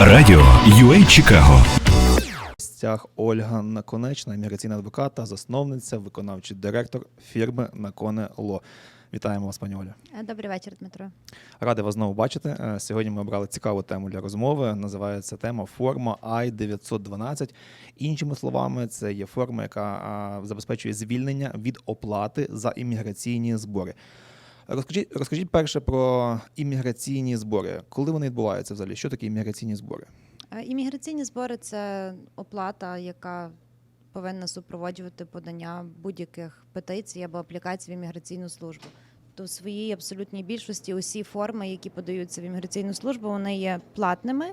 Радіо UA Чикаго. гостях Ольга Наконечна, імміграційна адвокат та засновниця, виконавчий директор фірми Наконе Ло. Вітаємо вас, пані Оля. Е, Добрий вечір, Дмитро. Радий вас знову бачити. Е, Сьогодні ми обрали цікаву тему для розмови. Називається тема форма I-912. Іншими словами, це є форма, яка забезпечує звільнення від оплати за імміграційні збори. Розкажіть, розкажіть перше про імміграційні збори. Коли вони відбуваються взагалі? Що таке імміграційні збори? Е, Імміграційні збори це оплата, яка повинна супроводжувати подання будь-яких петицій або аплікацій в імміграційну службу. То в своїй абсолютній більшості усі форми, які подаються в імміграційну службу, вони є платними.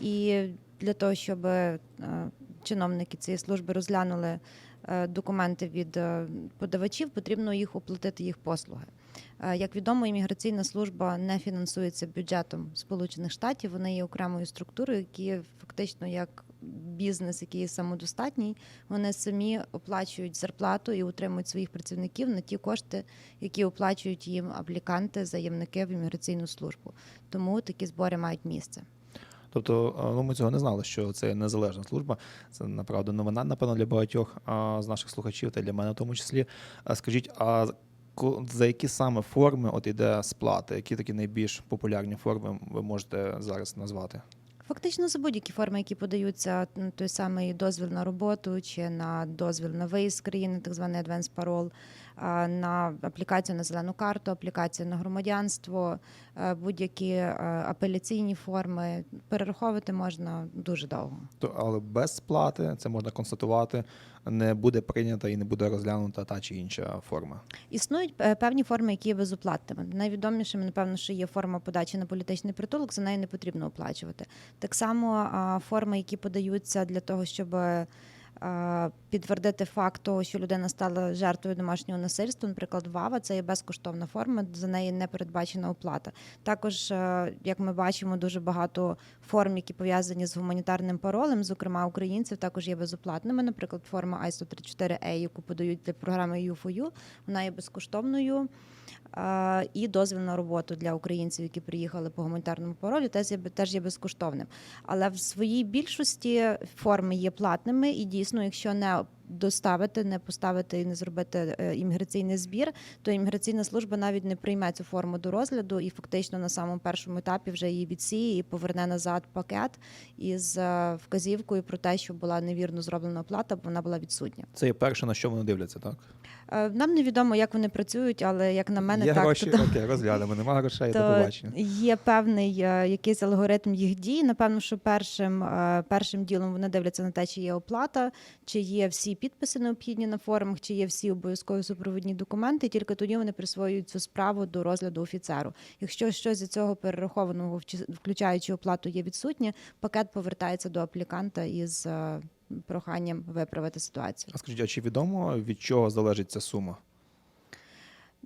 І для того, щоб е, чиновники цієї служби розглянули е, документи від подавачів, потрібно їх оплатити їх послуги. Е, Як відомо, імміграційна служба не фінансується бюджетом Сполучених Штатів. Вони є окремою структурою, які фактично як бізнес, який є самодостатній, вони самі оплачують зарплату і утримують своїх працівників на ті кошти, які оплачують їм апліканти, заявники в імміграційну службу. Тому такі збори мають місце. Тобто, ну ми цього не знали, що це незалежна служба. Це направду новина, напевно, для багатьох з наших слухачів та для мене в тому числі. А скажіть, а за які саме форми от іде сплата? Які такі найбільш популярні форми ви можете зараз назвати? Фактично за будь-які форми, які подаються той самий дозвіл на роботу чи на дозвіл на виїзд з країни, так званий advance parole, на аплікацію на зелену карту, аплікацію на громадянство, е, будь-які е, апеляційні форми перераховувати можна дуже довго. То, але без сплати це можна констатувати, не буде прийнята і не буде розглянута та чи інша форма. Існують е, певні форми, які є безоплатними. Найвідомішими, напевно, що є форма подачі на політичний притулок, за нею не потрібно оплачувати. Так само форми, які подаються для того, щоб підтвердити факт того, що людина стала жертвою домашнього насильства, наприклад, ВАВА, це є безкоштовна форма, за неї не передбачена оплата. Також, е, як ми бачимо, дуже багато форм, які пов'язані з гуманітарним паролем, зокрема українців, також є безоплатними. Наприклад, форма I-134A, яку подають для програми U4U, вона є безкоштовною. І дозвіл на роботу для українців, які приїхали по гуманітарному паролю, теж є безкоштовним. Але в своїй більшості форми є платними, і дійсно, якщо не доставити, не поставити і не зробити е, імміграційний збір, то імміграційна служба навіть не прийме цю форму до розгляду і фактично на самому першому етапі вже її відсіє і поверне назад пакет із е, вказівкою про те, що була невірно зроблена оплата, бо вона була відсутня. Це є перше, на що вони дивляться, так? Е, Нам невідомо, як вони працюють, але як на мене, є так гроші, то- окей, розглянемо. Нема грошей, до побачення. є певний якийсь алгоритм їх дій. Напевно, що першим, першим ділом вони дивляться на те, чи є оплата, чи є всі підписи необхідні на формах, чи є всі обов'язкові супровідні документи. Тільки тоді вони присвоюють цю справу до розгляду офіцеру. Якщо щось з цього перерахованого, включаючи оплату, є відсутнє, пакет повертається до апліканта із е, проханням виправити ситуацію. А скажіть, а чи відомо від чого залежить ця сума?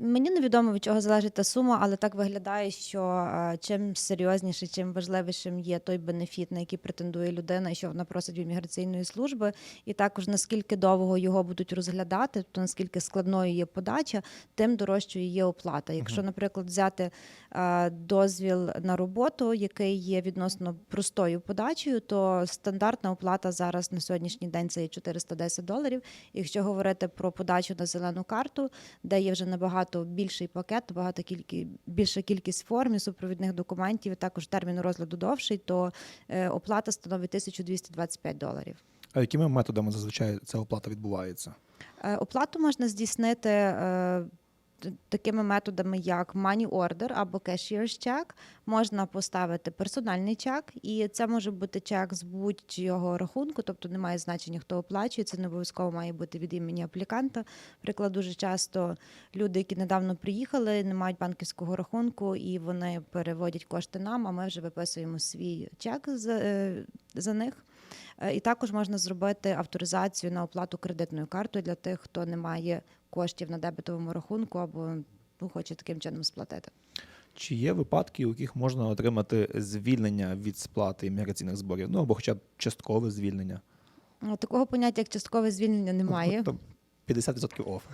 Мені невідомо від чого залежить та сума, але так виглядає, що е, чим серйозніше, чим важливішим є той бенефіт, на який претендує людина, і що вона просить від міграційної служби, і також наскільки довго його будуть розглядати, тобто наскільки складною є подача, тим дорожчою є оплата. Якщо, наприклад, взяти е, дозвіл на роботу, який є відносно простою подачею, то стандартна оплата зараз на сьогоднішній день це є 410 доларів. Якщо говорити про подачу на зелену карту, де є вже набагато більший пакет, багато кількі, більша кількість форм і супровідних документів, і також термін розгляду довший, то е, оплата становить 1225 доларів. А якими методами зазвичай ця оплата відбувається? Е, Оплату можна здійснити е, такими методами, як money order або cashier's check. Можна поставити персональний чек, і це може бути чек з будь-чого рахунку, тобто немає значення, хто оплачує. Це не обов'язково має бути від імені апліканта. Приклад, дуже часто люди, які недавно приїхали, не мають банківського рахунку, і вони переводять кошти нам, а ми вже виписуємо свій чек за, е, за них. Е, І також можна зробити авторизацію на оплату кредитною картою для тих, хто не має коштів на дебетовому рахунку або ну, хоче таким чином сплатити. Чи є випадки, у яких можна отримати звільнення від сплати імміграційних зборів? Ну або хоча б часткове звільнення? Е, Такого поняття, як часткове звільнення, немає. Ну, тобто 50% оф.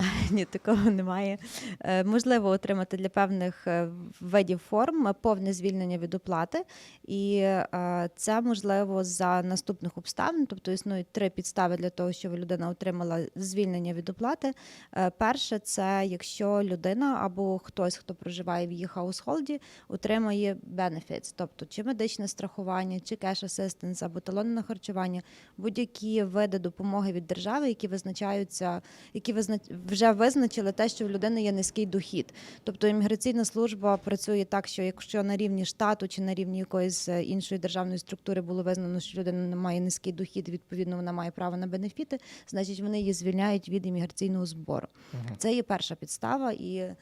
Ні, такого немає. Е, Можливо отримати для певних е, видів форм повне звільнення від оплати, і е, це можливо за наступних обставин. Тобто існують три підстави для того, щоб людина отримала звільнення від оплати. Е, Перше, це якщо людина або хтось, хто проживає в її хаусхолді, отримає benefits, тобто чи медичне страхування, чи cash assistance, або талони на харчування, будь-які види допомоги від держави, які визначаються, які визна... вже визначили те, що в людини є низький дохід. Тобто імміграційна служба працює так, що якщо на рівні штату чи на рівні якоїсь е, іншої державної структури було визнано, що людина має низький дохід, відповідно вона має право на бенефіти, значить вони її звільняють від імміграційного збору. Це є перша підстава і.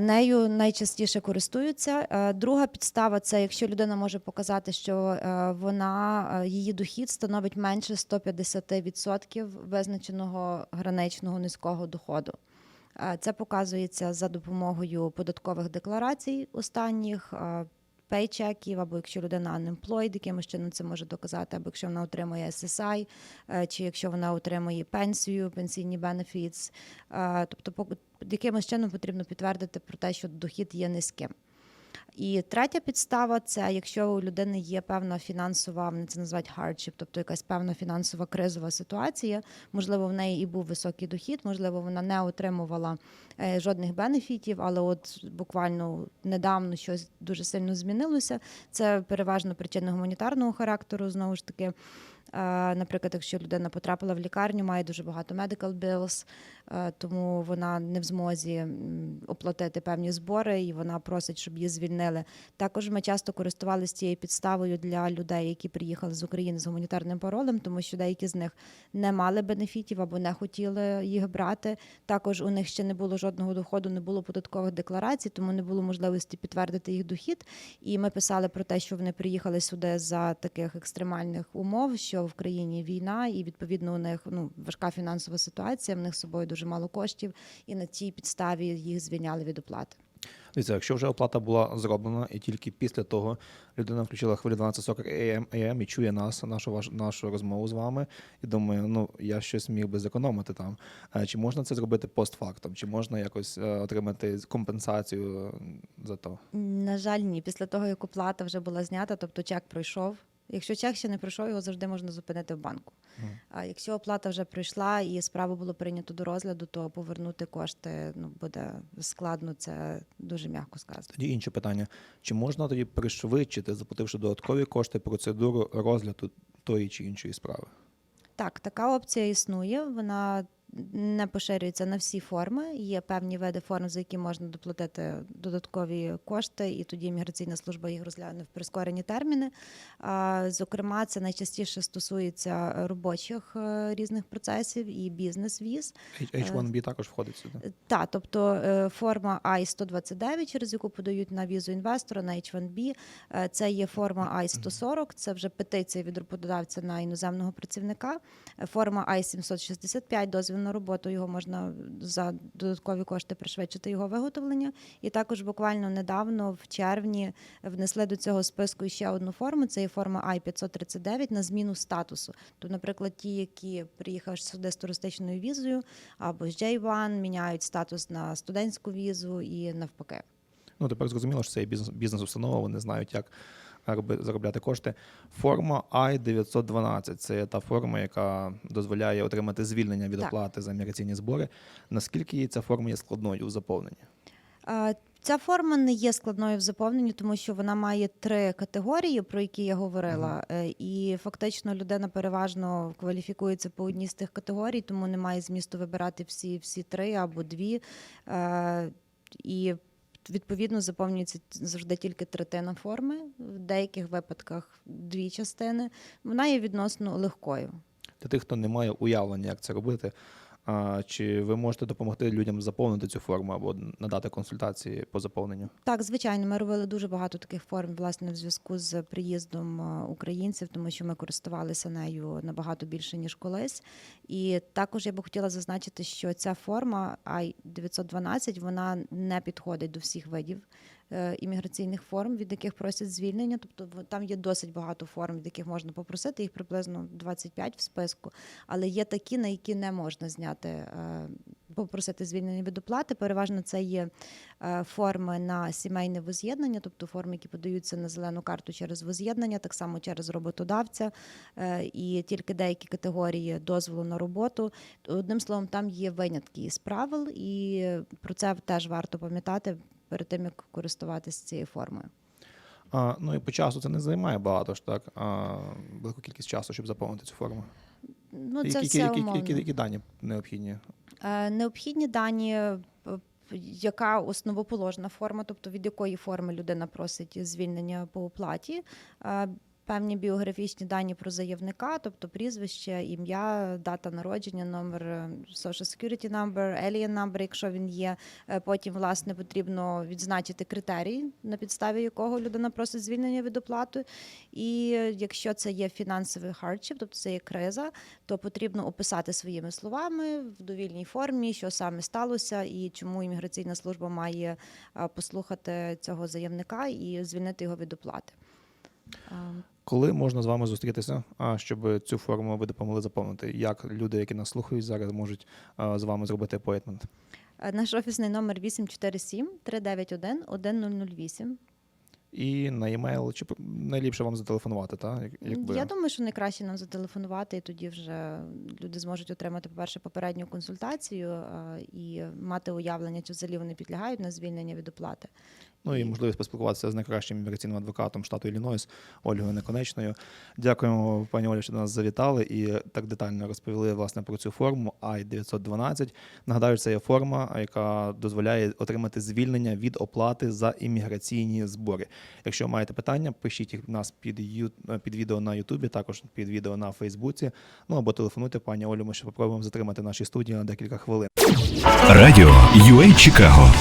Нею найчастіше користуються. Е, Друга підстава це якщо людина може показати, що е, вона е, її дохід становить менше 150% визначеного граничного низького доходу. Це показується за допомогою податкових декларацій останніх. Пейчеків, або якщо людина unemployed, якимось чином це може доказати, або якщо вона отримує SSI, е, чи якщо вона отримує пенсію, пенсійні benefits. Е, Тобто, якимось чином потрібно підтвердити про те, що дохід є низьким. І третя підстава це якщо у людини є певна фінансова, вони це називають hardship, тобто якась певна фінансова кризова ситуація. Можливо, в неї і був високий дохід, можливо, вона не отримувала е, жодних бенефітів, але от буквально недавно щось дуже сильно змінилося. Це переважно причини гуманітарного характеру. Знову ж таки, Наприклад, якщо людина потрапила в лікарню, має дуже багато medical bills, тому вона не в змозі оплатити певні збори, і вона просить, щоб її звільнили. Також ми часто користувалися цією підставою для людей, які приїхали з України з гуманітарним паролем, тому що деякі з них не мали бенефітів або не хотіли їх брати. Також у них ще не було жодного доходу, не було податкових декларацій, тому не було можливості підтвердити їх дохід. І ми писали про те, що вони приїхали сюди за таких екстремальних умов, що в країні війна, і відповідно у них ну важка фінансова ситуація. В них з собою дуже мало коштів, і на цій підставі їх звільняли від оплати. Дивіться, якщо вже оплата була зроблена, і тільки після того людина включила хвилю 12.40 AM, AM і чує нас, нашу ваш, нашу розмову з вами, і думає, ну я щось міг би зекономити там. Чи можна це зробити постфактом? Чи можна якось е, отримати компенсацію е, за то? На жаль, ні. Після того, як оплата вже була знята, тобто чек пройшов. Якщо чек ще не пройшов, його завжди можна зупинити в банку. А якщо оплата вже пройшла і справа було прийнято до розгляду, то повернути кошти ну буде складно. Це дуже м'яко сказано. Тоді інше питання: чи можна тоді пришвидшити, заплативши додаткові кошти, процедуру розгляду тої чи іншої справи? Так, така опція існує. Вона не поширюється на всі форми. Є певні види форм, за які можна доплатити додаткові кошти, і тоді міграційна служба їх розгляне в прискорені терміни. Зокрема, це найчастіше стосується робочих е, різних процесів і бізнес-віз. H- H1B також входить сюди. Так, тобто е, форма I-129, через яку подають на візу інвестора на H1B, е, це є форма I-140, це вже петиція від роботодавця на іноземного працівника. Е, Форма I-765, дозвіл на роботу, його можна за додаткові кошти пришвидшити його виготовлення. І також буквально недавно, в червні, внесли до цього списку ще одну форму, це є форма I-539 на зміну статусу. То, наприклад, ті, які приїхали сюди з туристичною візою або з J1, міняють статус на студентську візу і навпаки. Ну тепер зрозуміло, що це є бізнес, бізнес-установа, вони знають, як заробляти кошти. Форма I-912 це та форма, яка дозволяє отримати звільнення від Так. оплати за міграційні збори. Наскільки ця форма є складною у заповненні? Ця форма не є складною в заповненні, тому що вона має три категорії, про які я говорила. Е, І фактично людина переважно кваліфікується по одній з тих категорій, тому немає змісту вибирати всі, всі три або дві. Е, І відповідно заповнюється завжди тільки третина форми, в деяких випадках дві частини. Вона є відносно легкою. Для тих, хто не має уявлення, як це робити, чи ви можете допомогти людям заповнити цю форму або надати консультації по заповненню? Так, звичайно, ми робили дуже багато таких форм власне в зв'язку з приїздом українців, тому що ми користувалися нею набагато більше ніж колись. І також я би хотіла зазначити, що ця форма I-912 вона не підходить до всіх видів імміграційних форм, від яких просять звільнення. Тобто там є досить багато форм, від яких можна попросити, їх приблизно 25 в списку. Але є такі, на які не можна зняти, е, попросити звільнення від оплати. Переважно це є е, форми на сімейне воз'єднання, тобто форми, які подаються на зелену карту через воз'єднання, так само через роботодавця, е, і тільки деякі категорії дозволу на роботу. Одним словом, там є винятки із правил, і про це теж варто пам'ятати перед тим, як користуватися цією формою. А, ну і по часу це не займає багато ж так. А, велику кількість часу, щоб заповнити цю форму. Ну, це які, все які, умовно. які, які дані необхідні? Е, Необхідні дані, е, яка основоположна форма, тобто від якої форми людина просить звільнення по оплаті. Певні біографічні дані про заявника, тобто прізвище, ім'я, дата народження, номер е, social security number, alien number, якщо він є. Е, Потім, власне, потрібно відзначити критерій, на підставі якого людина просить звільнення від оплати. І е, якщо це є фінансовий hardship, тобто це є криза, то потрібно описати своїми словами в довільній формі, що саме сталося, і чому імміграційна служба має послухати цього заявника і звільнити його від оплати. Коли можна з вами зустрітися, щоб цю форму ви допомогли заповнити? Як люди, які нас слухають зараз, можуть з вами зробити апойтмент? Наш офісний номер 847 391 1008. І на емейл, чи найліпше вам зателефонувати, так? Якби? Я думаю, що найкраще нам зателефонувати, і тоді вже люди зможуть отримати, по-перше, попередню консультацію і мати уявлення, чи взагалі вони підлягають на звільнення від оплати. Ну і можливість поспілкуватися з найкращим імміграційним адвокатом штату Іллінойс Ольгою Неконечною. Дякуємо, пані Олі, що до нас завітали і так детально розповіли власне про цю форму I-912. Нагадаю, це є форма, яка дозволяє отримати звільнення від оплати за імміграційні збори. Якщо маєте питання, пишіть їх в нас під ю... під відео на Ютубі, також під відео на Фейсбуці. Ну або телефонуйте пані Олю. Ми ще попробуємо затримати в нашій студії на декілька хвилин. Радіо UA Чикаго